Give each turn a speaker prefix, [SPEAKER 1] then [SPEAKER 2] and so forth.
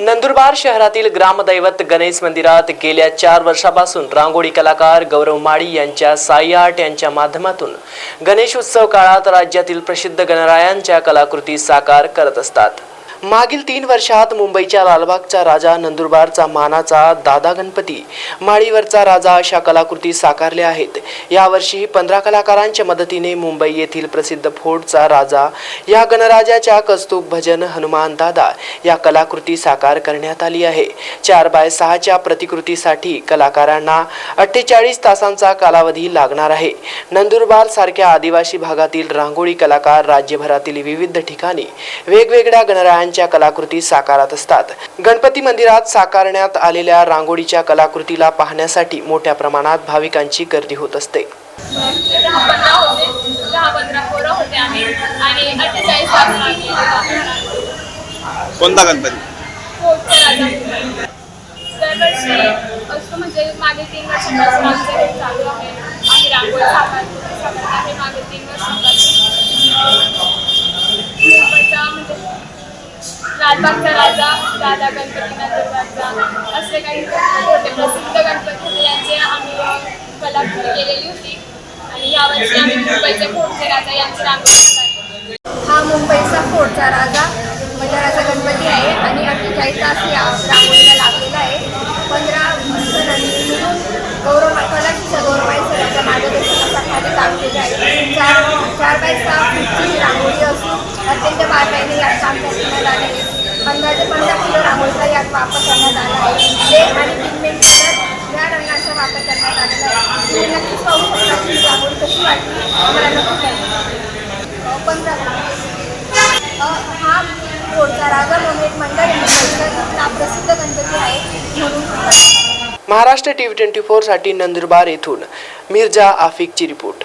[SPEAKER 1] नंदुरबार शहरातील ग्रामदैवत गणेश मंदिरात गेल्या चार वर्षापासून रांगोळी कलाकार गौरव माळी यांच्या साई आर्ट यांच्या माध्यमातून गणेश उत्सव काळात राज्यातील प्रसिद्ध गणरायांच्या कलाकृती साकार करत असतात. मागील तीन वर्षात मुंबईच्या लालबागचा राजा नंदुरबारचा मानाचा दादा गणपती माळीवरचा राजा अशा कलाकृती साकारल्या आहेत. यावर्षी पंधरा कलाकारांच्या मदतीने मुंबई येथील प्रसिद्ध फोर्टचा राजा या गणराजाच्या कौस्तुभ भजन हनुमान दादा या कलाकृती साकार करण्यात आली आहे. चार बाय सहाच्या प्रतिकृतीसाठी कलाकारांना अठ्ठेचाळीस तासांचा कालावधी लागणार आहे. नंदुरबार सारख्या आदिवासी भागातील रांगोळी कलाकार राज्यभरातील विविध ठिकाणी वेगवेगळ्या गणरायांच्या कलाकृती साकारत असतात. गणपती मंदिरात साकारण्यात आलेल्या रांगोळीच्या कलाकृतीला पाहण्यासाठी मोठ्या प्रमाणात भाविकांची गर्दी होत असते.
[SPEAKER 2] कोणता गणपती?
[SPEAKER 3] म्हणजे मागे तीन वर्षापासून आमचं हे चालू आहे आम्ही रांगोळी साकार साकारत आहे मागे तीन वर्षापासून मुंबईचा म्हणजे लालबागचा राजा दादा गणपती नंदुरबारचा असे काही होते प्रसिद्ध गणपती यांचे आम्ही कलाकृती केलेली होती. आणि यावर्षी आम्ही मुंबईचे फोडचे राजा यांची रांगोळी
[SPEAKER 4] हा मुंबईचा फोडचा राजा मंडळाचा गणपती आहे. आणि अठ्ठेचाळीस तास या रांगोळीला लागलेला आहे पंधरा जणांनी मिळून गौरव कलाशीच्या गौरवाई सरांच्या मार्गदर्शनाखाली काम केले आहे चार चार बाय सहा फूटची रांगोळी असून अत्यंत बारकाईने यात काम करण्यात आले आहे अंदाजे पंधरा किलो रांगोळीचा यात वापर करण्यात आला आहे. आणि पिगमेंट या रंगाचा वापर करण्यात आलेला आहे. तुम्ही नक्कीच पाहू शकता की ही रांगोळी कशी वाटली मला नक्की पंधरा हा पोटचा राजा म्हणून एक मंडळ आहे प्रसिद्ध गणपती आहे म्हणून
[SPEAKER 1] महाराष्ट्र टीव्ही ट्वेंटी फोरसाठी नंदुरबार येथून. मिर्जा आफिकची रिपोर्ट.